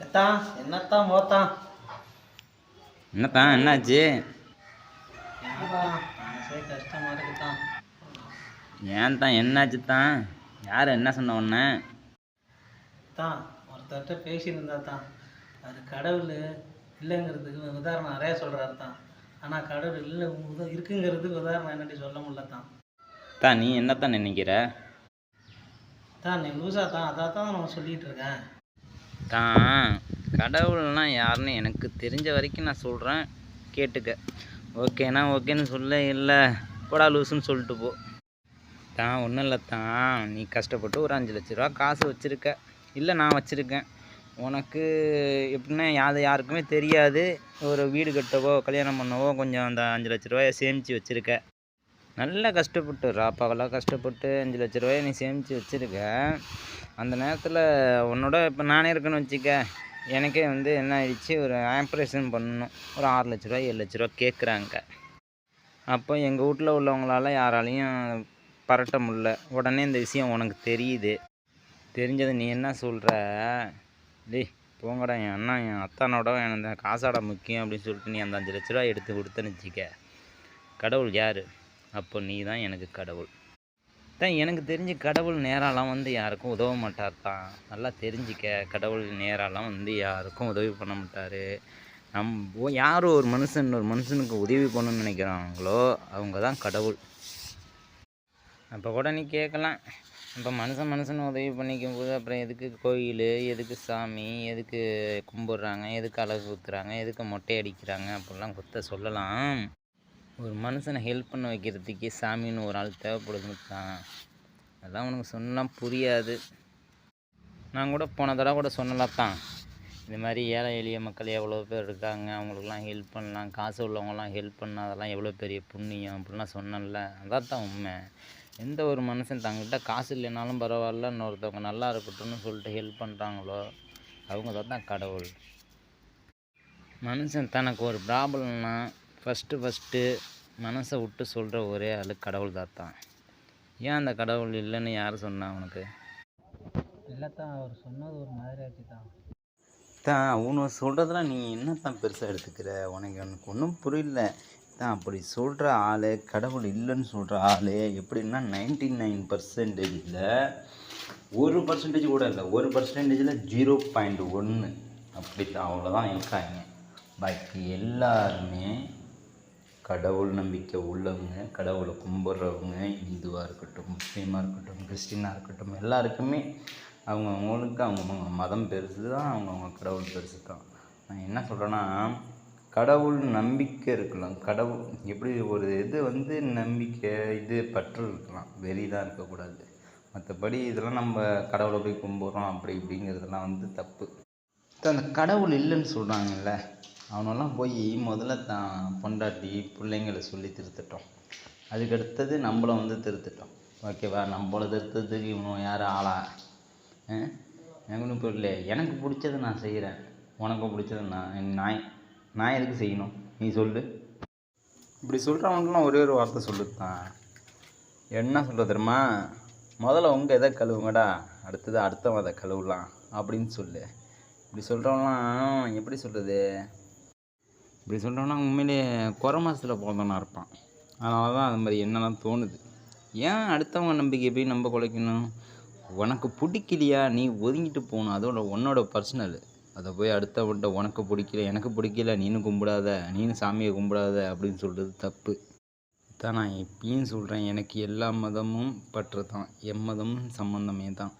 எத்தான் என்னத்தான் மோத்தான் என்னத்தான் என்னாச்சு? ஏன்பா மனசே கஷ்டமா இருக்குதான் ஏன் தான் என்னாச்சு தான் யார் என்ன சொன்ன உடனே தான் ஒருத்தர்கிட்ட பேசியிருந்தா தான் அது கடவுள் இல்லைங்கிறதுக்கு உதாரணம் நிறைய சொல்கிறாரு தான் ஆனால் கடவுள் இல்லை இருக்குங்கிறதுக்கு உதாரணம் என்னடி சொல்ல முடியல தான் தான் நீ என்னத்தான் நினைக்கிற? தான் நீ லூசா தான் அதான் தான் நான் சொல்லிகிட்டு இருக்கேன். தான் கடவுள்னா யாருன்னு எனக்கு தெரிஞ்ச வரைக்கும் நான் சொல்கிறேன் கேட்டுக்க. ஓகேண்ணா ஓகேன்னு சொல்ல இல்லை போடா லூசுன்னு சொல்லிட்டு போ. தான் ஒன்றும் இல்லை தான். நீ கஷ்டப்பட்டு ஒரு அஞ்சு லட்ச ரூபா காசு வச்சுருக்க. இல்லை நான் வச்சுருக்கேன். உனக்கு எப்படின்னா அது யாருக்குமே தெரியாது. ஒரு வீடு கட்டவோ கல்யாணம் பண்ணவோ கொஞ்சம் அந்த அஞ்சு லட்ச ரூபாயை சேமித்து வச்சுருக்க. நல்லா கஷ்டப்பட்டு ராப்பாவெல்லாம் கஷ்டப்பட்டு அஞ்சு லட்ச ரூபாயை நீ சேமித்து வச்சுருக்க. அந்த நேரத்தில் உன்னோட இப்போ நானே இருக்கேன்னு வச்சுக்க எனக்கே வந்து என்ன ஆயிடுச்சு? ஒரு ஆப்ரேஷன் பண்ணணும். ஒரு ஆறு லட்ச ரூபா ஏழு லட்ச ரூபா கேட்குறாங்க அப்போ எங்கள் வீட்டில் உள்ளவங்களால யாராலையும் பரட்ட முடியல. உடனே இந்த விஷயம் உனக்கு தெரியுது. தெரிஞ்சது நீ என்ன சொல்கிற டே போங்கடா என் அண்ணா என் அத்தானோட எனக்கு காசாட முக்கியம் அப்படின்னு சொல்லிட்டு நீ அந்த அஞ்சு லட்ச ரூபா எடுத்து கொடுத்தேன்னு வச்சுக்க. கடவுள் யார்? அப்போ நீ தான் எனக்கு கடவுள். தான் எனக்கு தெரிஞ்சு கடவுள் நேராலாம் வந்து யாருக்கும் உதவ மாட்டார் தான் நல்லா தெரிஞ்சிக்க கடவுள் நேராலாம் வந்து யாருக்கும் உதவி பண்ண மாட்டார். நம் யார் ஒரு மனுஷன் ஒரு மனுஷனுக்கு உதவி பண்ணணும்னு நினைக்கிறாங்களோ அவங்க தான் கடவுள். அப்போ கூட நீ கேட்கலாம் இப்போ மனுஷன் மனுஷன் உதவி பண்ணிக்கும் போது அப்புறம் எதுக்கு கோயில் எதுக்கு சாமி எதுக்கு கும்பிட்றாங்க எதுக்கு அழகு ஊற்றுறாங்க எதுக்கு மொட்டை அடிக்கிறாங்க அப்படிலாம் குத்த சொல்லலாம். ஒரு மனுஷனை ஹெல்ப் பண்ண வைக்கிறதுக்கே சாமின்னு ஒரு ஆள் தேவைப்படுதுன்னு தான் அதெல்லாம் உனக்கு சொன்னால் புரியாது. நான் கூட போன தடவை கூட சொன்னலாம் தான் இந்த மாதிரி ஏழை எளிய மக்கள் எவ்வளோ பேர் இருக்காங்க அவங்களுக்குலாம் ஹெல்ப் பண்ணலாம் காசு உள்ளவங்களாம் ஹெல்ப் பண்ணால் அதெல்லாம் எவ்வளோ பெரிய புண்ணியம் அப்படிலாம் சொன்னேன்ல. அதான் தான் உண்மை. எந்த ஒரு மனுஷன் தங்கிட்ட காசு இல்லைனாலும் பரவாயில்ல இன்னொருத்தவங்க நல்லா இருக்கட்டும்னு சொல்லிட்டு ஹெல்ப் பண்ணுறாங்களோ அவங்க தான் தான் கடவுள். மனுஷன் தனக்கு ஒரு ப்ராப்ளம்னா ஃபஸ்ட்டு ஃபஸ்ட்டு மனசை விட்டு சொல்கிற ஒரே ஆள் கடவுள் தான் தான் ஏன் அந்த கடவுள் இல்லைன்னு யார் சொன்னா உனக்கு? இல்லை தான் அவர் சொன்னது ஒரு மாதிரி ஆச்சு தான் தான் உனக்கு சொல்கிறதெல்லாம் நீ என்ன தான் பெருசாக எடுத்துக்கிற? உனக்கு எனக்கு ஒன்றும் புரியல. தான் அப்படி சொல்கிற ஆள் கடவுள் இல்லைன்னு சொல்கிற ஆள் எப்படின்னா நைன்டி நைன் பர்சன்டேஜில் ஒரு பர்சன்டேஜ் கூட இல்லை. ஒரு பர்சன்டேஜில் ஜீரோ பாயிண்ட் ஒன்று அப்படி தான் அவ்வளோதான் இருக்காங்க பாக்கி எல்லாருமே கடவுள் நம்பிக்கை உள்ளவங்க கடவுளை கும்பிட்றவங்க இந்துவாக இருக்கட்டும் முஸ்லீமாக இருக்கட்டும் கிறிஸ்டினாக இருக்கட்டும் எல்லாருக்குமே அவங்கவுங்களுக்கு அவங்கவுங்க மதம் பெருசு தான் அவங்கவுங்க கடவுள் பெருசு தான் நான் என்ன சொல்கிறேன்னா கடவுள் நம்பிக்கை இருக்கலாம். கடவுள் எப்படி ஒரு இது வந்து நம்பிக்கை இது பற்று இருக்கலாம். வெறி தான் இருக்கக்கூடாது. மற்றபடி இதெல்லாம் நம்ம கடவுளை போய் கும்பிட்றோம் அப்படி இப்படிங்கிறதெல்லாம் வந்து தப்பு. அந்த கடவுள் இல்லைன்னு சொல்கிறாங்கல்ல அவனெல்லாம் போய் முதல்ல தான் பொண்டாட்டி பிள்ளைங்களை சொல்லி திருத்தட்டும். அதுக்கடுத்தது நம்மளை வந்து திருத்தட்டும். ஓகேவா? நம்மள திருத்தத்துக்கு இவனும் யார் ஆளா? எனக்கு ஒன்றும் புரியல. எனக்கு பிடிச்சது நான் செய்கிறேன் உனக்கு பிடிச்சது நான் நான் நான் எதுக்கு செய்யணும்? நீ சொல்லு. இப்படி சொல்கிறவங்களுக்குலாம் ஒரே ஒரு வார்த்தை சொல்லுத்தான். என்ன சொல்கிறது தெரியுமா? முதல்ல உங்கள் எதை கழுவுங்கடா. அடுத்தது அடுத்தவன் அதை கழுவலாம் அப்படின்னு சொல்லு. இப்படி சொல்கிறவங்களாம் எப்படி சொல்கிறது இப்படி சொல்கிறோன்னா உண்மையிலேயே குறை மாதத்தில் பிறந்தவனா இருப்பான். அதனால தான் அது மாதிரி என்னெல்லாம் தோணுது. ஏன் அடுத்தவங்க நம்பிக்கை போய் நம்ம குலைக்கணும்? உனக்கு பிடிக்கலையா? நீ ஒதுங்கிட்டு போகணும். அதோட உன்னோட பர்சனல் அதை போய் அடுத்தவன்ட்ட உனக்கு பிடிக்கல எனக்கு பிடிக்கல நீனு கும்பிடாத நீனு சாமியை கும்பிடாத அப்படின்னு சொல்கிறது தப்பு. தான் நான் எப்பயும் சொல்கிறேன் எனக்கு எல்லா மதமும் பற்று தான். எம்மதமும் சம்மந்தமே தான்.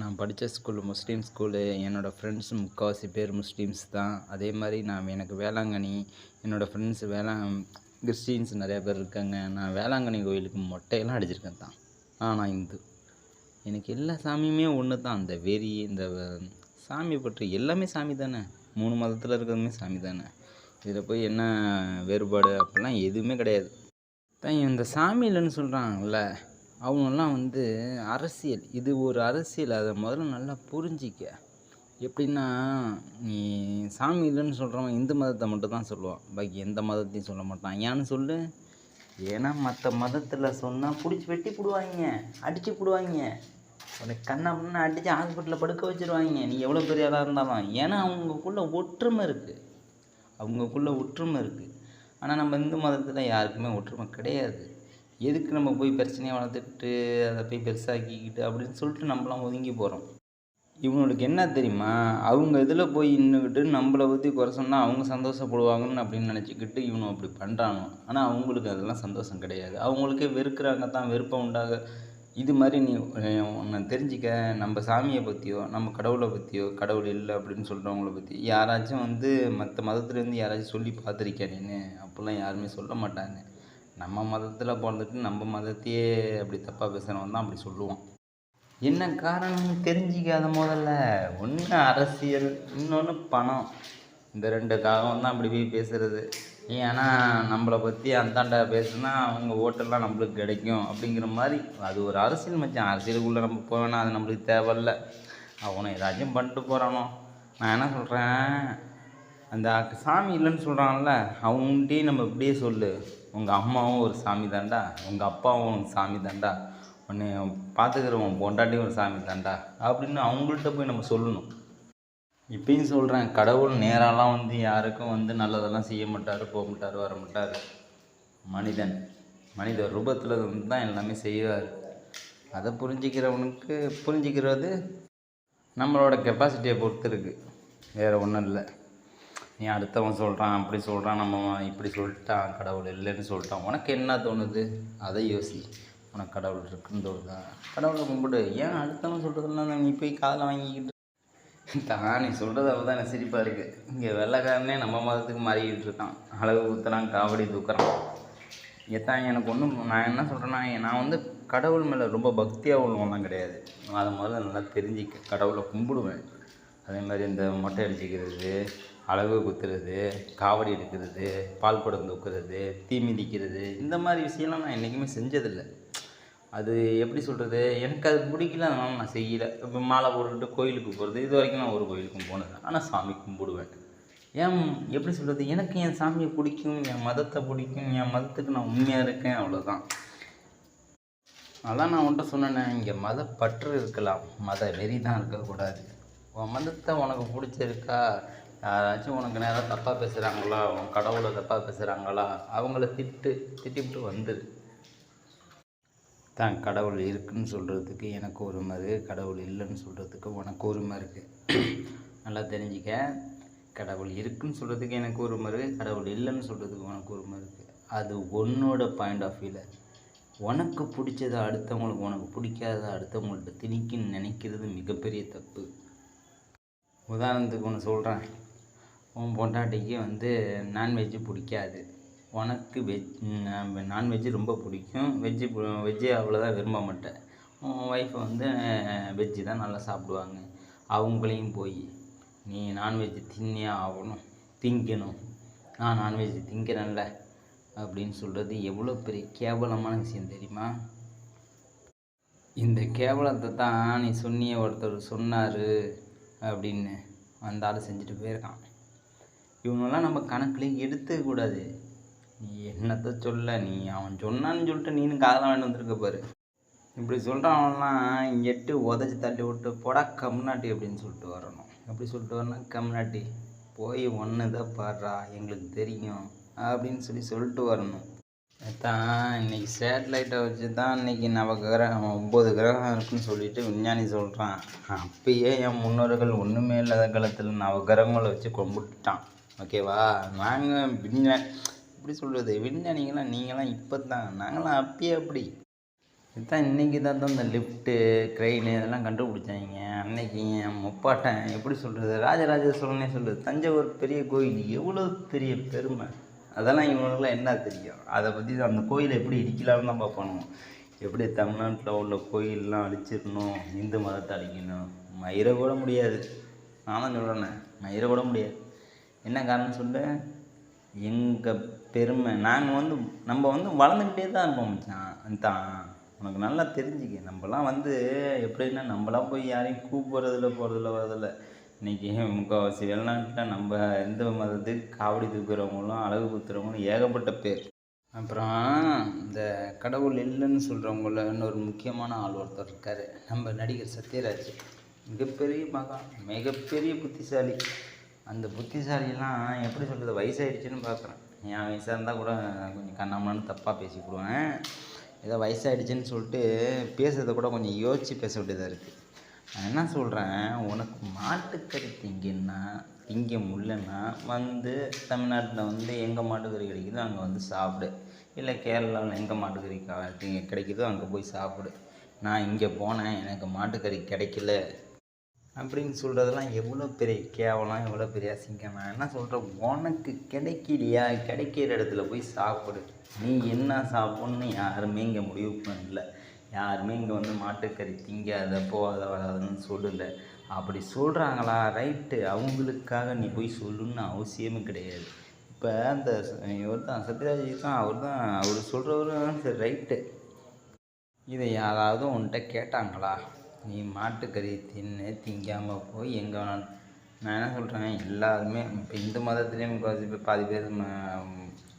நான் படித்த ஸ்கூல் முஸ்லீம் ஸ்கூலு என்னோடய ஃப்ரெண்ட்ஸ் முக்கால்வாசி பேர் முஸ்லீம்ஸ் தான். அதே மாதிரி நான் எனக்கு வேளாங்கண்ணி என்னோடய ஃப்ரெண்ட்ஸ் வேளா கிறிஸ்டின்ஸ் நிறையா பேர் இருக்காங்க. நான் வேளாங்கண்ணி கோயிலுக்கு மொட்டையெல்லாம் அடிச்சிருக்கேன் தான். ஆனால் இந்து. எனக்கு எல்லா சாமியுமே ஒன்று தான். அந்த வெறி இந்த சாமி பற்றி எல்லாமே சாமி தானே. மூணு மதத்தில் இருக்கிறதுமே சாமி தானே. இதில் போய் என்ன வேறுபாடு அப்படிலாம் எதுவுமே கிடையாது. தான் இந்த சாமி இல்லைன்னு சொல்கிறாங்கல்ல அவங்கெல்லாம் வந்து அரசியல். இது ஒரு அரசியல். அதை முதல்ல நல்லா புரிஞ்சிக்க. எப்படின்னா நீ சாமி இல்லைன்னு சொல்கிறவன் இந்து மதத்தை மட்டும் தான் சொல்லுவான். பாக்கி எந்த மதத்தையும் சொல்ல மாட்டான். ஏன்னு சொல்லு? ஏன்னா மற்ற மதத்தில் சொன்னால் பிடிச்சி வெட்டி போடுவாங்க அடித்து போடுவாங்க உனக்கு கண்ணா பண்ண அடித்து ஹாஸ்பிட்டலில் படுக்க வச்சிருவாங்க நீ எவ்வளோ பெரிய ஆளாக இருந்தாலும். ஏன்னா அவங்கக்குள்ளே ஒற்றுமை இருக்குது அவங்கக்குள்ளே ஒற்றுமை இருக்குது ஆனால் நம்ம இந்து மதத்தில் யாருக்குமே ஒற்றுமை கிடையாது. எதுக்கு நம்ம போய் பிரச்சனையை வளர்த்துக்கிட்டு அதை போய் பெருசாக்கிக்கிட்டு அப்படின்னு சொல்லிட்டு நம்மளாம் ஒதுங்கி போகிறோம் இவங்களுக்கு என்ன தெரியுமா? அவங்க இதில் போய் நின்றுக்கிட்டு நம்மளை பற்றி குறை சொன்னால் அவங்க சந்தோஷப்படுவாங்கன்னு அப்படின்னு நினச்சிக்கிட்டு இவனும் அப்படி பண்ணுறானோ ஆனால் அவங்களுக்கு அதெல்லாம் சந்தோஷம் கிடையாது. அவங்களுக்கே வெறுக்கிறாங்க தான் வெறுப்பம் உண்டாக. இது மாதிரி நீ உன்னை தெரிஞ்சிக்க. நம்ம சாமியை பற்றியோ நம்ம கடவுளை பற்றியோ கடவுள் இல்லை அப்படின்னு சொல்கிறவங்கள பற்றி யாராச்சும் வந்து மற்ற மதத்துலேருந்து யாராச்சும் சொல்லி பார்த்துருக்கேன் நீ அப்படிலாம் யாருமே சொல்ல மாட்டாங்க. நம்ம மதத்தில் பிறந்துட்டு நம்ம மதத்தையே அப்படி தப்பாக பேசுகிறவன் தான் அப்படி சொல்லுவான். என்ன காரணம்னு தெரிஞ்சிக்காத முதல்ல. ஒன்று அரசியல் இன்னொன்று பணம். இந்த ரெண்டு காரணம் தான் அப்படி போய் பேசுகிறது ஏன்னா நம்மளை பற்றி அந்தாண்ட பேசுனா அவங்க ஓட்டெல்லாம் நம்மளுக்கு கிடைக்கும் அப்படிங்கிற மாதிரி அது ஒரு அரசியல் மச்சான். அரசியலுக்குள்ளே நம்ம போவேனா அது நம்மளுக்கு தேவையில்ல. அவனை ஏதாச்சும் பண்ணிட்டு போகிறானோ நான் என்ன சொல்கிறேன் அந்த சாமி இல்லைன்னு சொல்கிறான்ல அவங்கள்ட்டையும் நம்ம இப்படியே சொல்லு. உங்கள் அம்மாவும் ஒரு சாமி தாண்டா உங்கள் அப்பாவும் சாமி தாண்டா உன்னை பார்த்துக்கிறவன் பொண்டாட்டியும் ஒரு சாமி தாண்டா அப்படின்னு அவங்கள்ட்ட போய் நம்ம சொல்லணும். இப்பயும் சொல்கிறேன் கடவுள் நேராலாம் வந்து யாருக்கும் வந்து நல்லதெல்லாம் செய்ய மாட்டார் போக மாட்டார் வர மாட்டார். மனிதன். மனித ரூபத்தில் வந்து தான் எல்லாமே செய்வார். அதை புரிஞ்சிக்கிறவனுக்கு புரிஞ்சிக்கிறது நம்மளோட கெப்பாசிட்டியை பொறுத்து இருக்குது வேறு ஒன்றும் இல்லை. நீ அடுத்தவன் சொல்கிறான் அப்படி சொல்கிறான் நம்ம இப்படி சொல்லிட்டான் கடவுள் இல்லைன்னு சொல்லிட்டான். உனக்கு என்ன தோணுது? அதை யோசி. உனக்கு கடவுள் இருக்குன்னு தோணுதா? கடவுளை கும்பிடு. ஏன் அடுத்தவன் சொல்கிறதெல்லாம் நீ போய் காதில் வாங்கிக்கிட்டு தான் நீ சொல்கிறது அப்போ தான் சிரிப்பாக இருக்குது இங்கே வெள்ளைக்காரனே நம்ம மதத்துக்கு மாறிக்கிட்டு இருக்கான். அழகு ஊற்றுறான் காவடி தூக்குறான். எத்தான் எனக்கு ஒன்றும் நான் என்ன சொல்கிறேன்னா நான் வந்து கடவுள் மேலே ரொம்ப பக்தியாக உள்ளவன்லாம் கிடையாது. நான் அதை முதல்ல நல்லா தெரிஞ்சிக்க. கடவுளை கும்பிடுவேன். அதே மாதிரி இந்த மொட்டை அடிச்சுக்கிறது அழகு குத்துறது காவடி எடுக்கிறது பால் குடம் தூக்குறது தீ மிதிக்கிறது இந்த மாதிரி விஷயம்லாம் நான் என்றைக்குமே செஞ்சதில்லை. அது எப்படி சொல்கிறது எனக்கு அது பிடிக்கல அதனால் நான் செய்யலை. இப்போ மாலை போட்டுக்கிட்டு கோயிலுக்கு போகிறது இது வரைக்கும் நான் ஒரு கோயிலுக்கும் போனது ஆனால் சாமி கும்பிடுவேன். ஏன் எப்படி சொல்கிறது எனக்கு என் சாமியை பிடிக்கும் என் மதத்தை பிடிக்கும் என் மதத்துக்கு நான் உண்மையாக இருக்கேன் அவ்வளோதான் அதான் நான் உன்ட்ட சொன்னேன் இங்கே மத பற்று இருக்கலாம். மத வெறி தான் இருக்கக்கூடாது. உன் மதத்தை உனக்கு பிடிச்சிருக்கா? யாராச்சும் உனக்கு நேராக தப்பாக பேசுகிறாங்களா உன் கடவுளை தப்பாக பேசுகிறாங்களா அவங்கள திட்டு திட்டிவிட்டு வந்துடு தான் கடவுள் இருக்குன்னு சொல்கிறதுக்கு எனக்கு உரிமை இருக்குது கடவுள் இல்லைன்னு சொல்கிறதுக்கு உனக்கு உரிமை இருக்குது நல்லா தெரிஞ்சுக்க. கடவுள் இருக்குன்னு சொல்கிறதுக்கு எனக்கு உரிமை இருக்குது கடவுள் இல்லைன்னு சொல்கிறதுக்கு உனக்கு உரிமை இருக்குது அது உன்னோட பாயிண்ட் ஆஃப் வியூவில் உனக்கு பிடிச்சதை அடுத்தவங்களுக்கு உனக்கு பிடிக்காத அடுத்தவங்கள்ட்ட திணிக்கின்னு நினைக்கிறது மிகப்பெரிய தப்பு. உதாரணத்துக்கு ஒன்று சொல்கிறேன் உன் பொண்டாட்டிக்கு வந்து நான்வெஜ்ஜு பிடிக்காது. உனக்கு வெஜ் நான்வெஜ்ஜு ரொம்ப பிடிக்கும். வெஜ்ஜு வெஜ்ஜு அவ்வளோதான் விரும்ப மாட்டேன். உன் ஒய்ஃப் வந்து வெஜ்ஜு தான் நல்லா சாப்பிடுவாங்க. அவங்களையும் போய் நீ நான்வெஜ்ஜு தின்னே ஆகணும் திங்கணும். நான் நான்வெஜ் திங்கிறேன்ல அப்படின்னு சொல்கிறது எவ்வளோ பெரிய கேவலமான விஷயம் தெரியுமா? இந்த கேவலத்தை தான் நீ சொன்னிய ஒருத்தர் சொன்னார் அப்படின்னு அந்த ஆள் செஞ்சுட்டு போயிருக்கான். இவனெல்லாம் நம்ம கணக்குலேயே எடுத்துக்கூடாது நீ என்னத்த சொல்ல? நீ அவன் சொன்னான்னு சொல்லிட்டு நீனு காதலாம் வாங்கிட்டு வந்திருக்க பாரு. இப்படி சொல்கிறவன்லாம் எட்டு உதச்சி தள்ளி விட்டு போடா கம்னாட்டி அப்படின்னு சொல்லிட்டு வரணும். எப்படி சொல்லிட்டு வரணும் கம்னாட்டி போய் ஒன்று தான் பாடுறா எங்களுக்கு தெரியும் அப்படின்னு சொல்லி சொல்லிட்டு வரணும். தான் இன்னைக்கு சேட்டலைட்டை வச்சு தான் இன்னைக்கு நவகிரகம் ஒம்பது கிரகம் இருக்குன்னு சொல்லிட்டு விஞ்ஞானி சொல்கிறான் அப்பயே என் முன்னோர்கள் ஒன்றுமே இல்லாத காலத்தில் நவகிரகங்களை வச்சு கும்பிட்டுட்டான். ஓகேவா நாங்கள் விண்ண எப்படி சொல்கிறது விஞ்ஞானிகளாம் நீங்களாம் இப்போ தான் நாங்களாம் அப்பயே அப்படி. இதுதான் இன்றைக்கி தான் தான் இந்த லிஃப்ட்டு க்ரெயின் இதெல்லாம் கண்டுபிடிச்சாங்க. அன்னைக்கு என் முப்பாட்டன் எப்படி சொல்கிறது ராஜராஜ சோழனே சொல்கிறது தஞ்சாவூர் பெரிய கோயில். எவ்வளோ பெரிய பெருமை. அதெல்லாம் இவங்களுக்குலாம் என்ன தெரியும்? அதை பற்றி அந்த கோயிலை எப்படி இடிக்கலாம்னு தான் பார்ப்பானுங்க. எப்படி தமிழ்நாட்டில் உள்ள கோயிலெலாம் அழிச்சிடணும் இந்து மதத்தை அழிக்கணும்? மயிரை கூட முடியாது. நானும் சொல்கிறேன்னே மயிரை கூட முடியாது. என்ன காரணம் சொல்ல? எங்கள் பெருமை நாங்கள் வந்து நம்ம வந்து வளர்ந்துக்கிட்டே தான் இருப்போம் மச்சான் தான் உனக்கு நல்லா தெரிஞ்சுக்க. நம்மலாம் வந்து எப்படின்னா நம்மளாம் போய் யாரையும் கூப்பிட்றதில்ல போகிறதில்ல வரதில்ல. இன்றைக்கி முக்கால்வாசி வெளிநாட்டில் நம்ம எந்த மதத்துக்கு காவடி தூக்குறவங்களும் அழகு குத்துறவங்களும் ஏகப்பட்ட பேர். அப்புறம் இந்த கடவுள் இல்லைன்னு சொல்கிறவங்கள இன்னொரு முக்கியமான ஆள் ஒருத்தர் இருக்கார். நம்ம நடிகர் சத்யராஜ். மிகப்பெரிய மகா மிகப்பெரிய புத்திசாலி. அந்த புத்திசாலிலாம் எப்படி சொல்கிறது வயசாயிடுச்சுன்னு பார்க்குறேன் என் வயசாக இருந்தால் கூட கொஞ்சம் கண்ணாமலான்னு தப்பாக பேசிக்கிடுவேன். ஏதோ வயசாகிடுச்சின்னு சொல்லிட்டு பேசுறதை கூட கொஞ்சம் யோசித்து பேச வேண்டியதாக இருக்குது நான் என்ன சொல்கிறேன் உனக்கு மாட்டுக்கறி திங்கன்னா திங்க முடியலன்னா வந்து தமிழ்நாட்டில் வந்து எங்கே மாட்டுக்கறி கிடைக்குதோ அங்கே வந்து சாப்பிடு. இல்லை கேரளாவில் எங்கே மாட்டுக்கறி கா- கிடைக்குதோ அங்கே போய் சாப்பிடு. நான் இங்கே போனேன் எனக்கு மாட்டுக்கறி கிடைக்கல. அப்படின்னு சொல்கிறதெல்லாம் எவ்வளோ பெரிய கேவலம் எவ்வளோ பெரிய அசிங்கம்? நான் என்ன சொல்கிறேன் உனக்கு கிடைக்கலையா? கிடைக்கிற இடத்துல போய் சாப்பிடு. நீ என்ன சாப்பிட்ணுன்னு யாருமே இங்கே முடிவு பண்ணல. யாருமே இங்கே வந்து மாட்டுக்கறி திங்காத போகாத வராதுன்னு சொல்லலை. அப்படி சொல்கிறாங்களா ரைட்டு அவங்களுக்காக நீ போய் சொல்லணுன்னு அவசியமும் கிடையாது. இப்போ அந்த இவர் தான் சத்யராஜ் தான் அவர் தான் அவர் சொல்கிறவரும் சரி ரைட்டு இதை யாராவது உன்கிட்ட கேட்டாங்களா? நீ மாட்டுக்கறி தின்னு திங்காமல் போய் எங்கே வேணாலும் நான் என்ன சொல்கிறேன் எல்லாருமே இப்போ இந்து மதத்துலேயும் முக்கால்வாசி இப்போ பாதி பேர்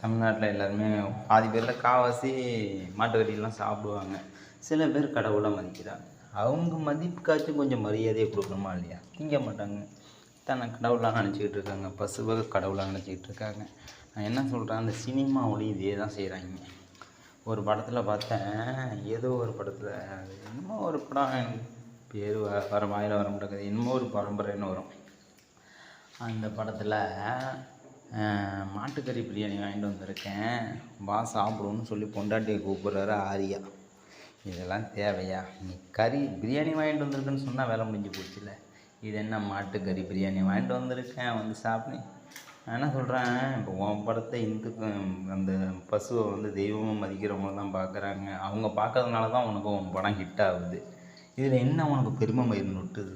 தமிழ்நாட்டில் எல்லாருமே பாதி பேரில் காவாசி மாட்டுக்கறியெல்லாம் சாப்பிடுவாங்க. சில பேர் கடவுளை மதிக்கிறாங்க. அவங்க மதிப்புக்காச்சும் கொஞ்சம் மரியாதையை கொடுக்கணுமா இல்லையா? திங்க மாட்டாங்க. தன்னை கடவுளாக நினச்சிக்கிட்டு இருக்காங்க. பசுவை கடவுளாக நினச்சிக்கிட்டு இருக்காங்க. நான் என்ன சொல்கிறேன் அந்த சினிமாவிலையும் இதே தான் செய்கிறாங்க ஒரு படத்தில் பார்த்தேன். ஏதோ ஒரு படத்தில். என்னமோ ஒரு படம் எனக்கு பேர் வ- வர வாயில் வர மாட்டேங்குது. என்னமோ ஒரு பரம்பரைன்னு வரும். அந்த படத்தில் மாட்டுக்கறி பிரியாணி வாங்கிட்டு வந்திருக்கேன். வா சாப்பிடுன்னு சொல்லி பொண்டாட்டியை கூப்பிட்றாரு ஆரியா. இதெல்லாம் தேவையா? நீ கறி பிரியாணி வாங்கிட்டு வந்திருக்குன்னு சொன்னால் வேலை முடிஞ்சு போச்சுல்ல. இது என்ன மாட்டுக்கறி பிரியாணி? வாங்கிட்டு வந்திருக்கேன். வந்து சாப்பிடு. நான் என்ன சொல்கிறேன் இப்போ உன் படத்தை இந்து அந்த பசுவை வந்து தெய்வமாக மதிக்கிறவங்க தான் பார்க்குறாங்க அவங்க பார்க்கறதுனால தான் உனக்கு உன் படம் ஹிட் ஆகுது. இதில் என்ன உனக்கு பெருமை மயிர் நொட்டுது?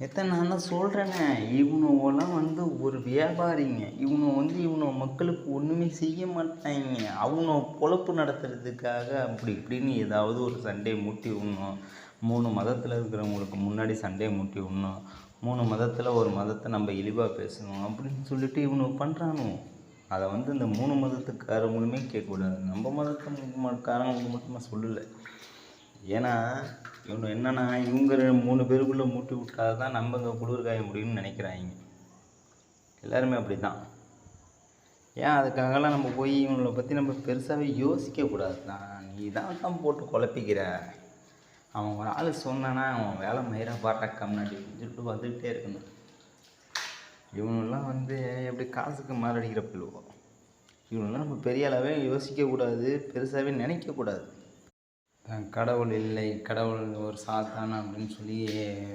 எத்தனை நான் தான் சொல்கிறேனே இவனுவெல்லாம் வந்து ஒரு வியாபாரிங்க. இவனு வந்து இவனு மக்களுக்கு ஒன்றுமே செய்ய மாட்டாங்க. அவனு பொழப்பு நடத்துறதுக்காக அப்படி இப்படின்னு ஏதாவது ஒரு சண்டையை மூட்டி விடணும். மூணு மதத்தில் இருக்கிறவங்களுக்கு முன்னாடி சண்டையை மூட்டி விடணும். மூணு மதத்தில் ஒரு மதத்தை நம்ம இழிவாக பேசணும் அப்படின்னு சொல்லிட்டு இவனு பண்ணுறானோ அதை வந்து இந்த மூணு மதத்துக்காரங்களுமே கேட்கக்கூடாது நம்ம மதத்துக்காரங்களுக்கு மட்டுமே சொல்லலை. ஏன்னா இவனு என்னென்னா இவங்க மூணு பேருக்குள்ளே மூட்டி விட்டால் தான் நம்ம இங்கே குளிர் காய முடியும்னு நினைக்கிறாங்க. எல்லாருமே அப்படி தான் ஏன் அதுக்காகலாம் நம்ம போய் இவங்களை பற்றி நம்ம பெருசாகவே யோசிக்கக்கூடாது தான் நீ தான் தான் போட்டு குழப்பிக்கிற. அவன் ஒரு ஆள் சொன்னானா அவன் வேலை மயிரா பாட்டா கம்னாடி சொல்லிட்டு வந்துக்கிட்டே இருக்கணும் இவனெல்லாம் வந்து எப்படி காசுக்கு மாரடிக்கிற பிள்ளுவோம் இவனெல்லாம் நம்ம பெரிய அளவே யோசிக்கக்கூடாது பெருசாகவே நினைக்கக்கூடாது கடவுள் இல்லை கடவுள் ஒரு சாத்தான் அப்படின்னு சொல்லி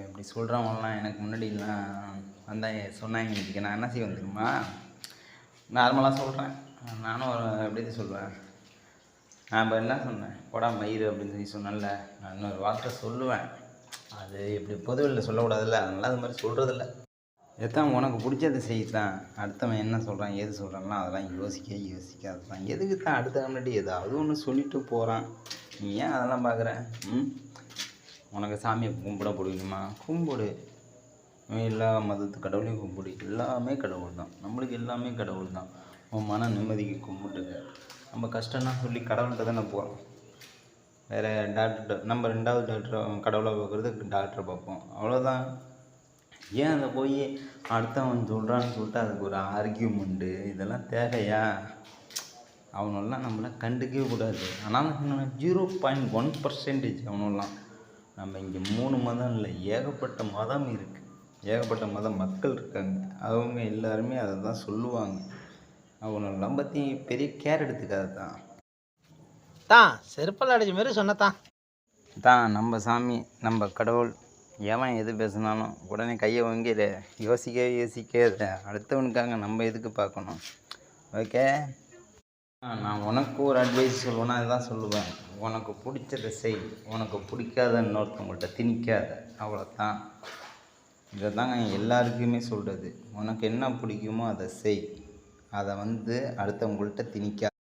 அப்படி சொல்கிறவங்களாம் எனக்கு முன்னாடிலாம் வந்தாங்க சொன்னாங்க இன்றைக்கி நான் என்ன செய்வேன் தெரியுமா? நார்மலாக சொல்கிறேன் நானும் ஒரு எப்படி சொல்லுவேன் நான் இப்போ என்ன சொன்னேன்? போடா மயிறு அப்படின்னு சொல்லி சொன்னேன்ல. நான் இன்னொரு வார்த்தை சொல்லுவேன். அது இப்படி பொதுவில் சொல்லக்கூடாதுல்ல. அதனால் அது மாதிரி சொல்கிறதில்ல எத்தான் உனக்கு பிடிச்சதை செய்யத்தான் அடுத்தவன் என்ன சொல்கிறான் எது சொல்கிறான்லாம் அதெல்லாம் யோசிக்க யோசிக்காது தான் எதுக்கு தான் அடுத்த முன்னாடி ஏதாவது ஒன்று சொல்லிட்டு போகிறான் நீ ஏன் அதெல்லாம் பார்க்குற ம்? உனக்கு சாமியை கும்பிட பிடிக்குமா கும்பிடு. எல்லா மதத்து கடவுளையும் கும்பிடு. எல்லாமே கடவுள் தான் நம்மளுக்கு எல்லாமே கடவுள் தான் உன் மன நிம்மதிக்கு கும்பிட்டுக்க. நம்ம கஷ்டம்னா சொல்லி கடவுள்கிட்ட தானே போகிறோம் வேறு டாக்டர் நம்ம ரெண்டாவது டாக்டர் கடவுளை பார்க்குறது டாக்டரை பார்ப்போம். அவ்வளோதான் ஏன் அதை போய் அடுத்தவன் சொல்கிறான்னு சொல்லிட்டு அதுக்கு ஒரு ஆர்கியூமெண்ட்டு இதெல்லாம் தேவையா? அவனெல்லாம் நம்மளாம் கண்டுக்கவே கூடாது. ஆனால் ஜீரோ பாயிண்ட் ஒன் பர்சன்டேஜ் அவனெல்லாம். நம்ம இங்கே மூணு மதம் இல்லை ஏகப்பட்ட மதம் இருக்குது ஏகப்பட்ட மத மக்கள் இருக்காங்க. அவங்க எல்லாருமே அதை தான் சொல்லுவாங்க. அவனெல்லாம் பற்றி பெரிய கேர் எடுத்துக்காது தான். தான் செருப்பால் அடிச்ச மாதிரி சொன்னதான் தான். நம்ம சாமி நம்ம கடவுள் எவன் எது பேசினாலும் உடனே கையை வாங்கிடு யோசிக்க யோசிக்காத. அடுத்தவனுக்காக நம்ம எதுக்கு பார்க்கணும்? ஓகே நான் உனக்கு ஒரு அட்வைஸ் சொல்லுவேன்னா அதுதான் சொல்லுவேன். உனக்கு பிடிச்சதை செய். உனக்கு பிடிக்காத இன்னொருத்தவங்கள்ட்ட திணிக்காத. அவ்வளோதான் இதை தாங்க எல்லாருக்குமே சொல்கிறது உனக்கு என்ன பிடிக்குமோ அதை செய். அதை வந்து அடுத்தவங்கள்ட்ட திணிக்காது